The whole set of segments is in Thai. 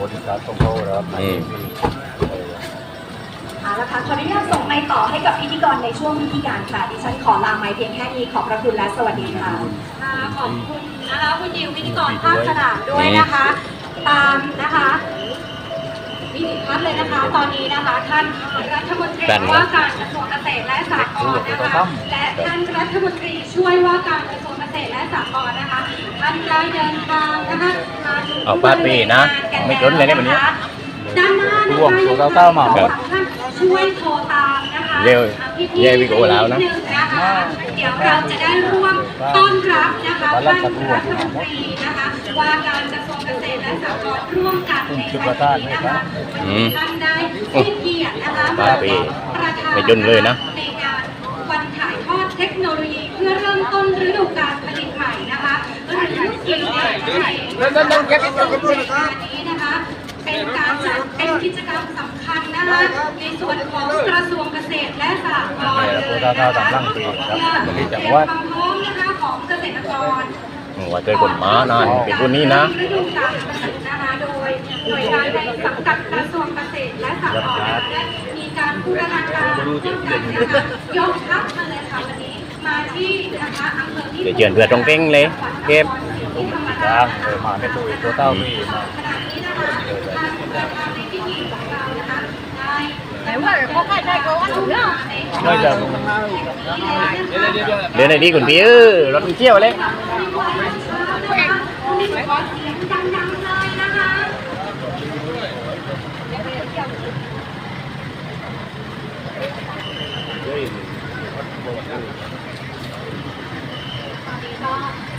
บริการของเขาแล้วอืมเอาละค่ะขออนุญาตส่งไมค์ต่อให้กับพิธีกรในช่วงพิธีการค่ะดิฉันขอลาไมค์เพียงแค่นี้ขอบพระคุณและสวัสดีค่ะ ค่ะขอบคุณนะคะคุณดิวพิธีกรภาคสนามด้วยนะคะ ตามนะคะวิถีทัศน์เลยนะคะ ตอนนี้นะคะท่านรัฐมนตรีว่าการกระทรวงเกษตรและสหกรณ์นะคะ และท่านรัฐมนตรีช่วยว่าการกระทรวงเกษตรและสหกรณ์นะคะท่านได้เดินทาง เอาป้าปีนะ ไม่จนเลยเนี่ยวันนี้ด้านหน้านะคะร่วงตัวเก้าๆมาหมดท่านช่วยโทรตามนะคะเร็วพี่ๆเร็ววิโกแล้วนะดงนะคะเดี๋ยวเราจะได้ร่วมต้อนรับนะคะวันท่าละนสักร่วรัมฐมนตรีนะคะว่าการกระทรวงเกษตรและสหกรณ์ร่วมกันในจุดวัประนทานนี้ไหมนะครัคะบอืมท่านได้ให้เกียรตินะคะป้าปีประธานไม่จนเลยนะในงานวันถ่ายทอดเทคโนโลยีเพื่อเริ่มต้นฤดูกาลผลิตใหม่นะคะหรือ กินได้นี้นะคะเป็นการจัดเป็นกิจกรรมสำคัญนะคะในส่วนของกระทรวงเกษตรและสหกรณ์เลยนะคะเพื่อเตรียมความพร้อมนะคะของเกษตรกรว่าเจอคนม้านานเป็นคนนี้นะฤดูกาลผลิตนะคะโดยหน่วยงานในสังกัดกระทรวงเกษตรและสหกรณ์ได้มีการบูรณาการร่วมกันนะคะยกทัพมาเลยค่ะวันนี้มาที่นะคะอำเภอที่เดี๋ยวเชิญเพื่อตรงเก้งเลยเก็บ จ้างเลยมาในตัวตัวเต้ามีมาขณะนี้นะคะทางประธานในพิธีของเรานะคะได้ แต่ว่าเขาไม่ได้ก็ว่าถูกแล้ว ไม่จะ เดินไหนดีคุณพี่เออรถมันเที่ยวเลย ดังๆเลยนะคะ ตอนนี้ก็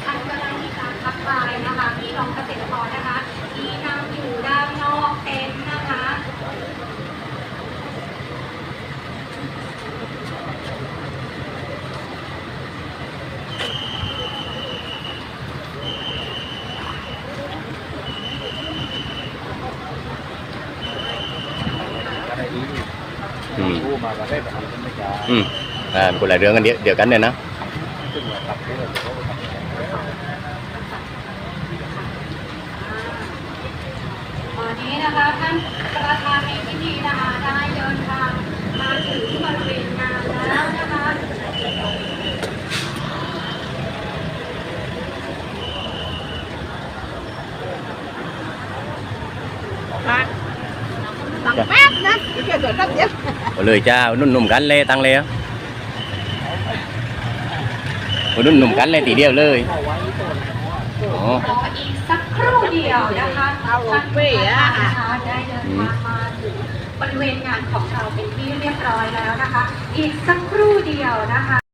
ท่านก็ได้มีการทักทายนะคะพี่น้องเกษตรกรนะคะที่นั่งอยู่ด้านนอกเต็นท์นะคะ อืมผู้มาก็ได้แบบนี้ไม่จ้าอืมอ่าคนละเรื่องกันเดียวเดียวกันเนี่ยนะ ซึ่งว่าตัดเรื่องเขาทำยังไง ตอนนี้นะคะท่านประธานในพิธีนะคะได้เดินทางมาถึงบริเวณงานแล้วนะคะ ตั้งแป๊บนะแค่ตัวนับเดียวเอาเลยจ้าเอานุ่นหนุ่มกันเลยตังเลยเอานุ่นหนุ่มกันเลยทีเดียวเลยอ๋อรออีกสักครู่เดียวนะคะท่านประธานนะคะได้เดินทางมาถึงบริเวณงานของเราเป็นที่เรียบร้อยแล้วนะคะ อีกสักครู่เดียวนะคะ